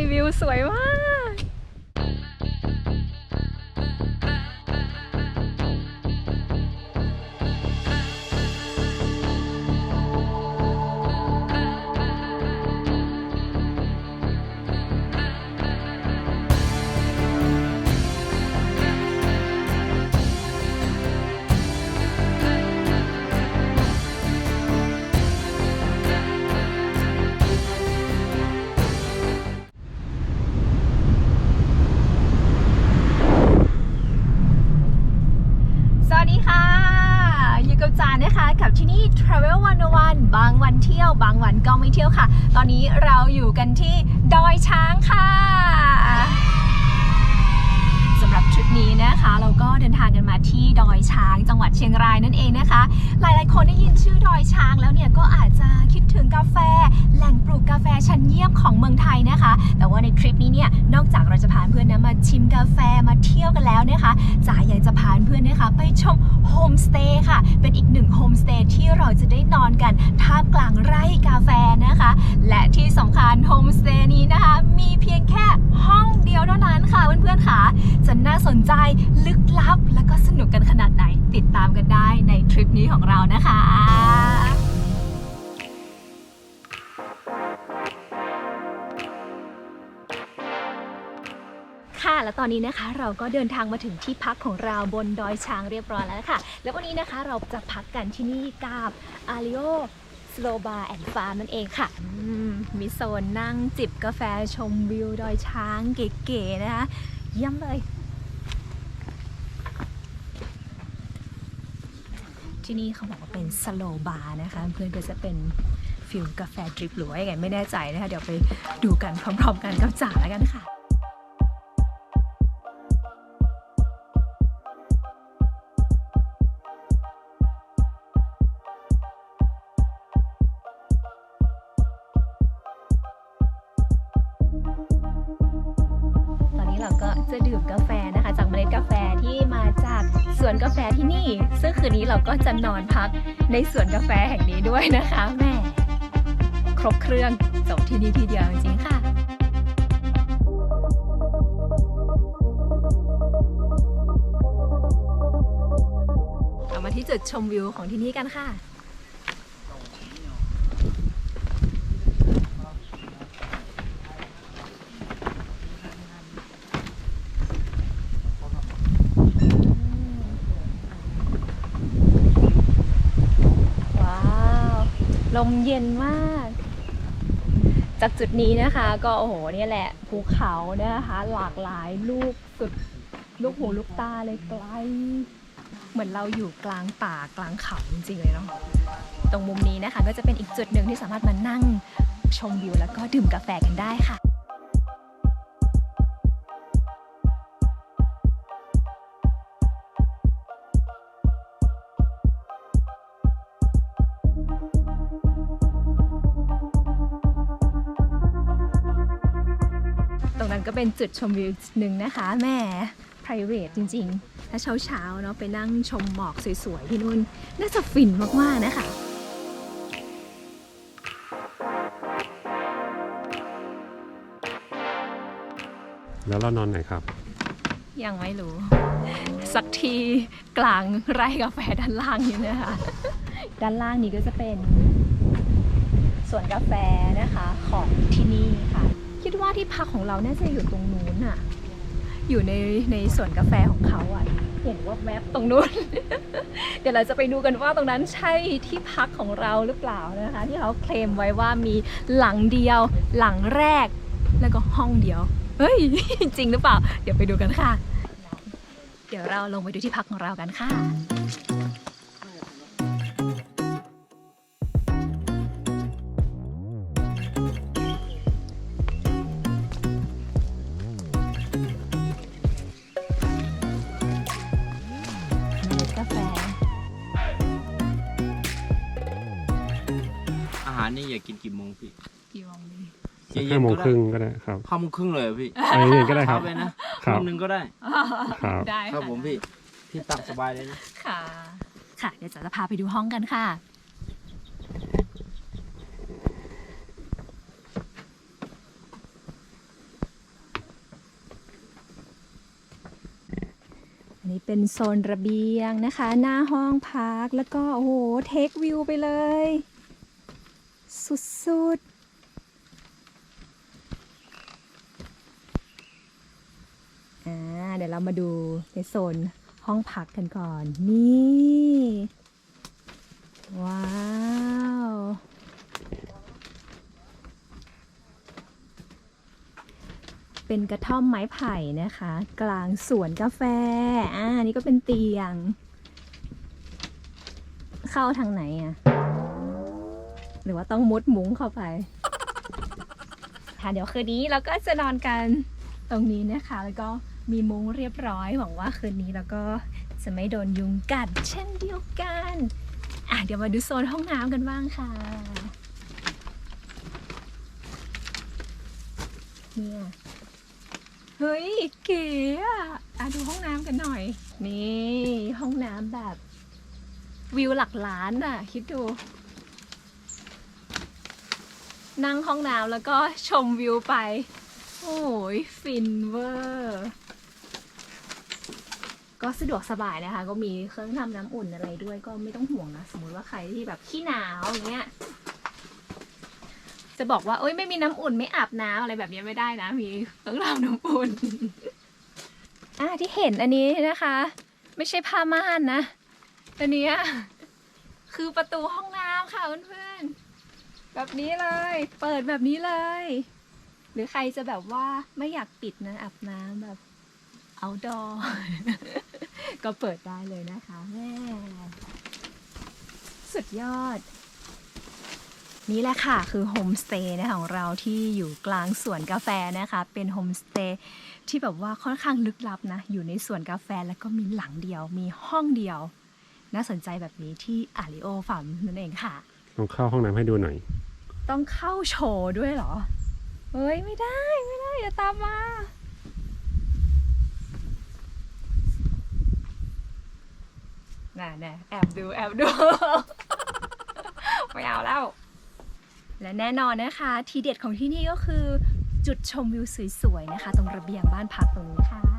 ีวิวสวยมาก บางวันเที่ยว บางวันก็ไม่เที่ยวค่ะ ตอนนี้เราอยู่กันที่ดอยช้างค่ะสำหรับทริปนี้นะคะ เราก็เดินทางกันมาที่ดอยช้าง จังหวัดเชียงรายนั่นเองนะคะ หลายๆ คนได้ยินชื่อดอยช้างแล้วเนี่ยก็อาจจะคิดถึงกาแฟ แหล่งปลูกกาแฟชั้นเยี่ยมของเมืองไทยนะคะ แต่ว่าในทริปนี้เนี่ยนอกจากเราจะพาเพื่อนนะมาชิมกาแฟมาเที่ยวกันแล้วนะคะจ๋าอย อนนี้นะคะ เราก็เดินทางมาถึงที่พักของเราบนดอยช้างเรียบร้อยแล้วค่ะ แล้ววันนี้นะคะเราจะพักกันที่นี่กับอาริโอสโลบาร์แอนด์ฟาร์มนั่นเองค่ะมมีโซนนั่งจิบกาแฟชมวิวดอยช้างเก๋ๆนะคะเยี่ยมเลย ที่นี่เขาบอกว่าเป็นสโลบาร์นะคะ เพื่อนก็จะเป็นฟิลกาแฟดริปหรือว่ายังไงไม่แน่ใจนะคะ เดี๋ยวไปดูกันพร้อม ๆ กันกับจ๋าแล้วกันค่ะ จะดื่มกาแฟนะคะ จากเมล็ดกาแฟที่มาจากสวนกาแฟที่นี่ ซึ่งคืนนี้เราก็จะนอนพักในสวนกาแฟแห่งนี้ด้วยนะคะแม่ครบเครื่องจบที่นี่ทีเดียวจริงๆค่ะมาที่จุดชมวิวของที่นี่กันค่ะ ว้าว ลมเย็นมาก จากจุดนี้นะคะ ก็โอ้โหเนี่ยแหละภูเขานะคะ หลากหลายลูกสุดลูกหูลูกตาเลยไกล เหมือนเราอยู่กลางป่ากลางเขาจริงๆเลยเนาะตรงมุมนี้นะคะ ก็จะเป็นอีกจุดหนึ่งที่สามารถมานั่งชมวิวแล้วก็ดื่มกาแฟกันได้ค่ะ ก็เป็นจุดชมวิวจุดหนึ่งนะคะแหม่ private จริงๆ ถ้าเช้าๆเนาะไปนั่งชมหมอกสวยๆ ที่นู่น น่าจะฟินมากๆนะคะแล้วเรานอนไหนครับ ยังไม่รู้ สักทีกลางไร่กาแฟด้านล่างนี้นะคะ ด้านล่างนี้ก็จะเป็นสวนกาแฟนะคะของที่นี่ค่ะ คิดว่าที่พักของเราน่าจะอยู่ตรงนู้นอะอยู่ในในสวนกาแฟของเขาอะเห็นว่าแวบตรงนู้น เดี๋ยวเราจะไปดูกันว่าตรงนั้นใช่ที่พักของเราหรือเปล่านะคะ ที่เขาเคลมไว้ว่ามีหลังเดียว หลังแรก แล้วก็ห้องเดียว เฮ้ย จริงหรือเปล่า เดี๋ยวไปดูกันค่ะ เดี๋ยวเราลงไปดูที่พักของเรากันค่ะ กี่โมงพี่กี่โมงดีห้าโมงครึ่งก็ได้ครับห้าโมงครึ่งเลยพี่อันนี้ก็ได้ครับไปนะครับนึงก็ได้ครับได้ครับผมพี่พี่ตักสบายเลยนะค่ะ ค่ะ เดี๋ยวจะพาไปดูห้องกันค่ะนี่เป็นโซนระเบียงนะคะ หน้าห้องพักแล้วก็ โอ้โห เทควิวไปเลย สุดๆอ่าเดี๋ยวเรามาดูในโซนห้องพักกันก่อน นี่ ว้าว เป็นกระท่อมไม้ไผ่นะคะ กลางสวนกาแฟ อ่า นี่ก็เป็นเตียง เข้าทางไหนอะ หรือว่าต้องมุดมุ้งเข้าไปค่ะเดี๋ยวคืนนี้เราก็จะนอนกันตรงนี้นะคะ แล้วก็มีมุ้งเรียบร้อยหวังว่าคืนนี้เราก็จะไม่โดนยุงกัดเช่นเดียวกันอะเดี๋ยวมาดูโซนห้องน้ำกันบ้างค่ะเนี่ยเฮ้ยเก๋อะอะดูห้องน้ำกันหน่อย นี่ห้องน้ำแบบวิวหลักล้านอะ คิดดู นั่งห้องน้ำแล้วก็ชมวิวไป โอ้ยฟินเวอร์ ก็สะดวกสบายนะคะ ก็มีเครื่องทำน้ำอุ่นอะไรด้วยก็ไม่ต้องห่วงนะ สมมติว่าใครที่แบบขี้หนาวอย่างเงี้ยจะบอกว่าเอ้ยไม่มีน้ำอุ่นไม่อาบน้ำอะไรแบบนี้ไม่ได้นะ มีเครื่องทำน้ำอุ่นอะที่เห็นอันนี้นะคะ ไม่ใช่ผ้าม่านนะอันนี้คือประตูห้องน้ำค่ะเพื่อนๆ แบบนี้เลย เปิดแบบนี้เลย หรือใครจะแบบว่าไม่อยากปิดนะอาบน้ำแบบ outdoor ก็เปิดได้เลยนะคะแม่สุดยอด นี่แหละค่ะคือโฮมสเตย์นะคะของเราที่อยู่กลางสวนกาแฟนะคะ เป็นโฮมสเตย์ที่แบบว่าค่อนข้างลึกลับนะ อยู่ในสวนกาแฟแล้วก็มีหลังเดียว มีห้องเดียว น่าสนใจแบบนี้ที่อาริโอฟาร์มนั่นเองค่ะลองเข้าห้องน้ำให้ดูหน่อย ต้องเข้าโชว์ด้วยเหรอ เฮ้ย ไม่ได้ไม่ได้ อย่าตามมา น่ะน่ะแอบดู แอบดู ไม่เอาแล้ว และแน่นอนนะคะ ทีเด็ดของที่นี่ก็คือจุดชมวิวสวยๆนะคะ ตรงระเบียงบ้านพักตรงนี้ค่ะ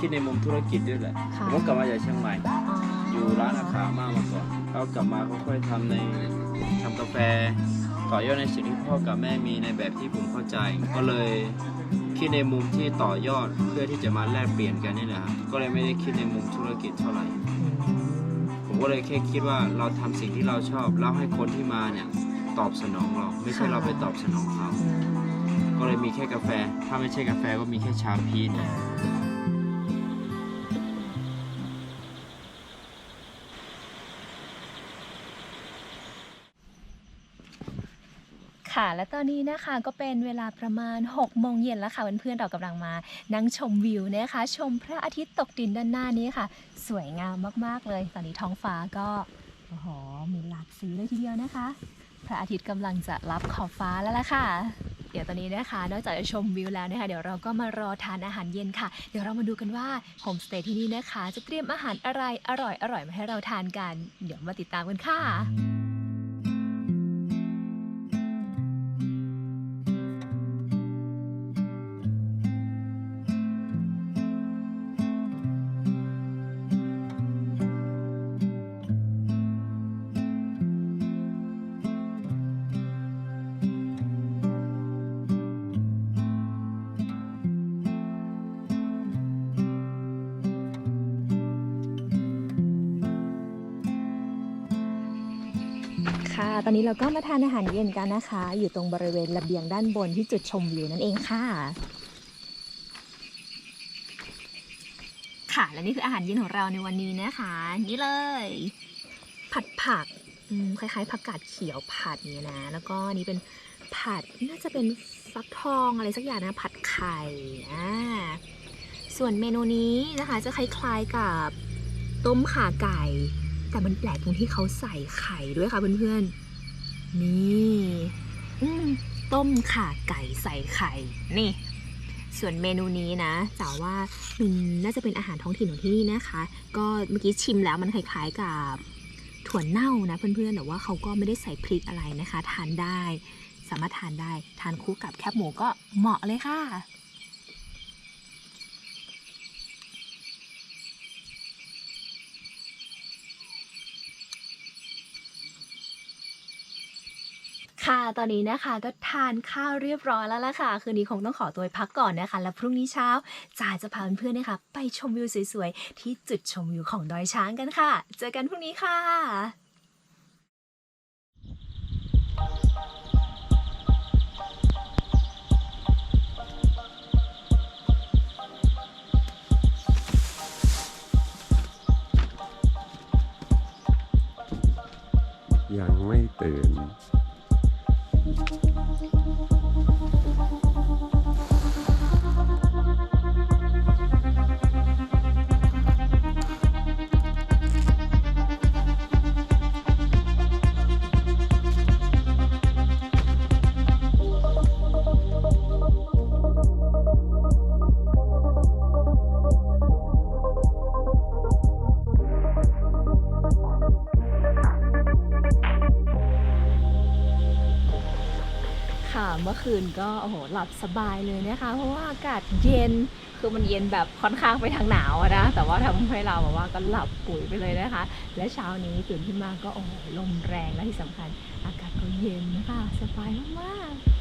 คิดในมุมธุรกิจด้วยแหละค่ะ ผมก็กลับมาจากเชียงใหม่อ๋ออยู่ร้านอาขามามาก่อนแล้วกลับมาค่อยๆทำในทำกาแฟต่อยอดในสิ่งที่พ่อกับแม่มีในแบบที่ผมเข้าใจ ก็เลยคิดในมุมที่ต่อยอดเพื่อที่จะมาแลกเปลี่ยนกันนี่แหละครับก็เลยไม่ได้คิดในมุมธุรกิจเท่าไหร่ ผมก็เลยแค่คิดว่าเราทำสิ่งที่เราชอบแล้วให้คนที่มาเนี่ยตอบสนองเรา ไม่ใช่เราไปตอบสนองเขา ก็เลยมีแค่กาแฟ ถ้าไม่ใช่กาแฟก็มีแค่ชาพีน ค่ะ และตอนนี้นะคะก็เป็นเวลาประมาณ6โมงเย็นแล้วค่ะเพื่อนๆเรากำลังมานั่งชมวิวนะคะ ชมพระอาทิตย์ตกดินด้านหน้านี้ค่ะ สวยงามมากๆเลย ตอนนี้ท้องฟ้าก็โอ้โหมีหลากสีเลยทีเดียวนะคะ พระอาทิตย์กำลังจะรับขอบฟ้าแล้วล่ะค่ะเดี๋ยวตอนนี้นะคะ นอกจากจะชมวิวแล้วนะคะ เดี๋ยวเราก็มารอทานอาหารเย็นค่ะ เดี๋ยวเรามาดูกันว่าโฮมสเตย์ที่นี่นะคะ จะเตรียมอาหารอะไรอร่อยอร่อยๆมาให้เราทานกัน เดี๋ยวมาติดตามกันค่ะ ตอนนี้เราก็มาทานอาหารเย็นกันนะคะ อยู่ตรงบริเวณระเบียงด้านบนที่จุดชมวิวนั่นเองค่ะ ค่ะ และนี่คืออาหารเย็นของเราในวันนี้นะคะ นี่เลย ผัดผักคล้ายๆผักกาดเขียวผัดเนี่ยนะ แล้วก็อันนี้เป็นผัดน่าจะเป็นฟักทองอะไรสักอย่างนะ ผัดไข่อ่าส่วนเมนูนี้นะคะ จะคล้ายๆกับต้มข่าไก่ แต่มันแปลกตรงที่เขาใส่ไข่ด้วยค่ะเพื่อนๆ นี่ต้มข่าไก่ใส่ไข่ นี่ ส่วนเมนูนี้นะจ๋าว่ามันน่าจะเป็นอาหารท้องถิ่นของที่นี่นะคะ ก็เมื่อกี้ชิมแล้วมันคล้ายๆกับถั่วเน่านะเพื่อนๆ แต่ว่าเขาก็ไม่ได้ใส่พริกอะไรนะคะ ทานได้ สามารถทานได้ ทานคู่กับแคบหมูก็เหมาะเลยค่ะ ค่ะ ตอนนี้นะคะก็ทานข้าวเรียบร้อยแล้วล่ะค่ะ คืนนี้คงต้องขอตัวพักก่อนนะคะ แล้วพรุ่งนี้เช้าจ๋าจะพาเพื่อนๆนะคะ ไปชมวิวสวยๆ ที่จุดชมวิวของดอยช้างกันค่ะ เจอกันพรุ่งนี้ค่ะยังไม่ตื่น Thank you. ค่ะ เมื่อคืนก็โอ้โหหลับสบายเลยนะคะ เพราะว่าอากาศเย็นคือมันเย็นแบบค่อนข้างไปทางหนาวนะ แต่ว่าทำให้เราแบบว่าก็หลับปุ๋ยไปเลยนะคะ และเช้านี้ตื่นขึ้นมาก็โอ้โหลมแรงและที่สำคัญ อากาศก็เย็นนะคะสบายมากๆ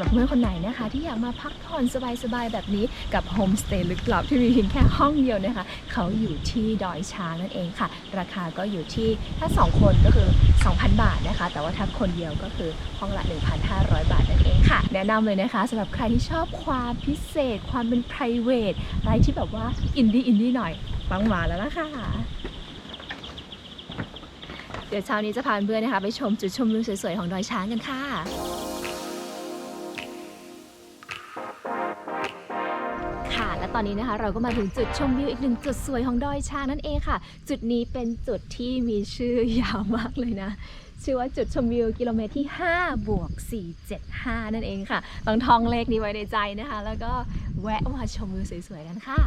หรับเพื่อนคนไหนนะคะ ที่อยากมาพักผ่อนสบายๆแบบนี้กับโฮมสเตย์ลึกลับที่มีเพียงแค่ห้องเดียวนะคะ เขาอยู่ที่ดอยช้างนั่นเองค่ะ ราคาก็อยู่ที่ถ้า 2 คนก็คือ 2,000 บาทนะคะ แต่ว่าถ้าคนเดียวก็คือห้องละ 1,500 บาทนั่นเองค่ะ แนะนำเลยนะคะสำหรับใครที่ชอบความพิเศษ ความเป็น p r i v a t อะไรที่แบบว่าอินดี้อินดี้หน่อยต้องมาแล้วล่ะค่ะเดี๋ยวเช้านี้จะพาเพื่อนนะคะ ไปชมจุดชมวิวสวยๆ ของดอยช้างกันค่ะ อนนี้นะคะ เราก็มาถึงจุดชมวิวอีกหนึ่งจุดสวยของดอยช้างนั่นเองค่ะ จุดนี้เป็นจุดที่มีชื่อยาวมากเลยนะชื่อว่าจุดชมวิวกิโลเมตรที่ 5 บวก 475 นั่นเองค่ะต้องท่องเลขนี้ไว้ในใจนะคะ แล้วก็แวะมาชมวิวสวยๆกันค่ะ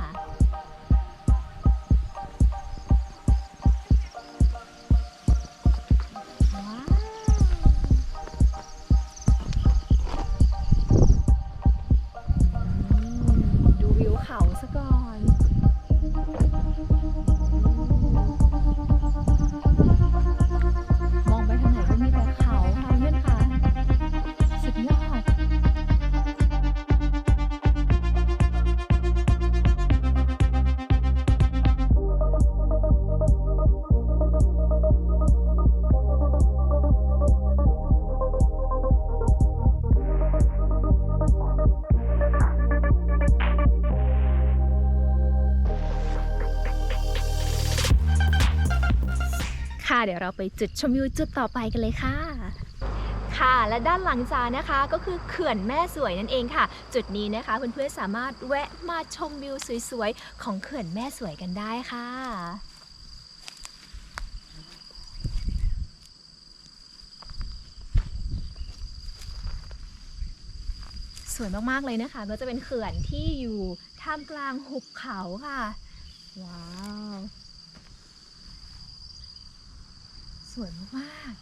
เดี๋ยวเราไปจุดชมวิวจุดต่อไปกันเลยค่ะค่ะและด้านหลังจานะคะก็คือเขื่อนแม่สวยนั่นเองค่ะ จุดนี้นะคะเพื่อนๆสามารถแวะมาชมวิวสวยๆของเขื่อนแม่สวยกันได้ค่ะสวยมากๆเลยนะคะ ก็จะเป็นเขื่อนที่อยู่ท่ามกลางหุบเขาค่ะ ว้าว สวยมาก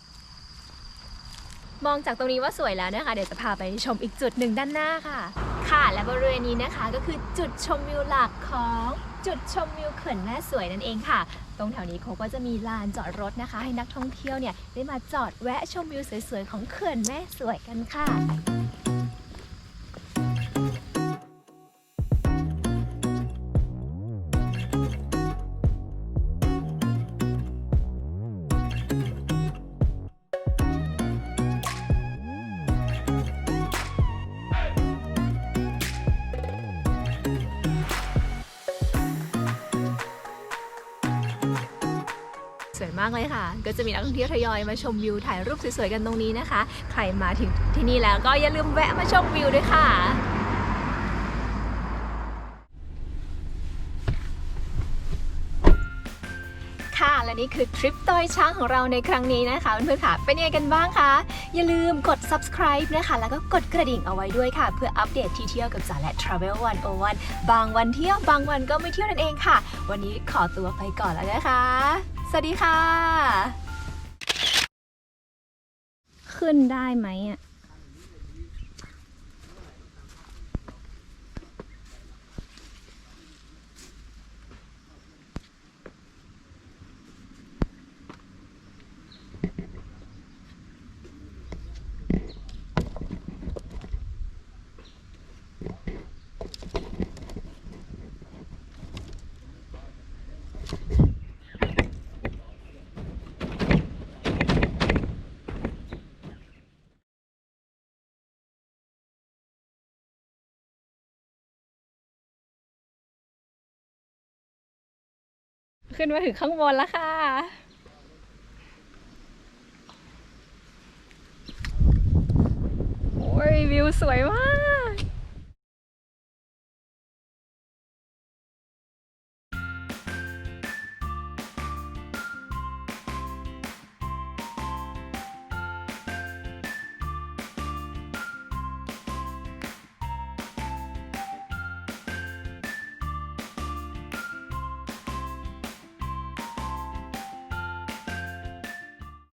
ๆมองจากตรงนี้ว่าสวยแล้วนะคะ เดี๋ยวจะพาไปชมอีกจุดหนึ่งด้านหน้าค่ะ ค่ะ และบริเวณนี้นะคะก็คือจุดชมวิวหลักของจุดชมวิวเขื่อนแม่สวยนั่นเองค่ะ ตรงแถวนี้เขาก็จะมีลานจอดรถนะคะ ให้นักท่องเที่ยวเนี่ยได้มาจอดแวะชมวิวสวยๆของเขื่อนแม่สวยกันค่ะ มากเลยค่ะ ก็จะมีนักท่องเที่ยวทยอยมาชมวิวถ่ายรูปสวยๆกันตรงนี้นะคะ ใครมาถึงที่นี่แล้วก็อย่าลืมแวะมาชมวิวด้วยค่ะค่ะและนี่คือทริปดอยช้างของเราในครั้งนี้นะคะเพื่อนๆค่ะ เป็นยังไงกันบ้างคะอย่าลืมกด subscribe นะคะ แล้วก็กดกระดิ่งเอาไว้ด้วยค่ะ เพื่ออัปเดตที่เที่ยวกับจ๋าและ Travel 101 บางวันเที่ยวบางวันก็ไม่เที่ยวนั่นเองค่ะ วันนี้ขอตัวไปก่อนแล้วนะคะ สวัสดีค่ะ ขึ้นได้ไหมอะ ขึ้นมาถึงข้างบนแล้วค่ะ โอ้ยวิวสวยมาก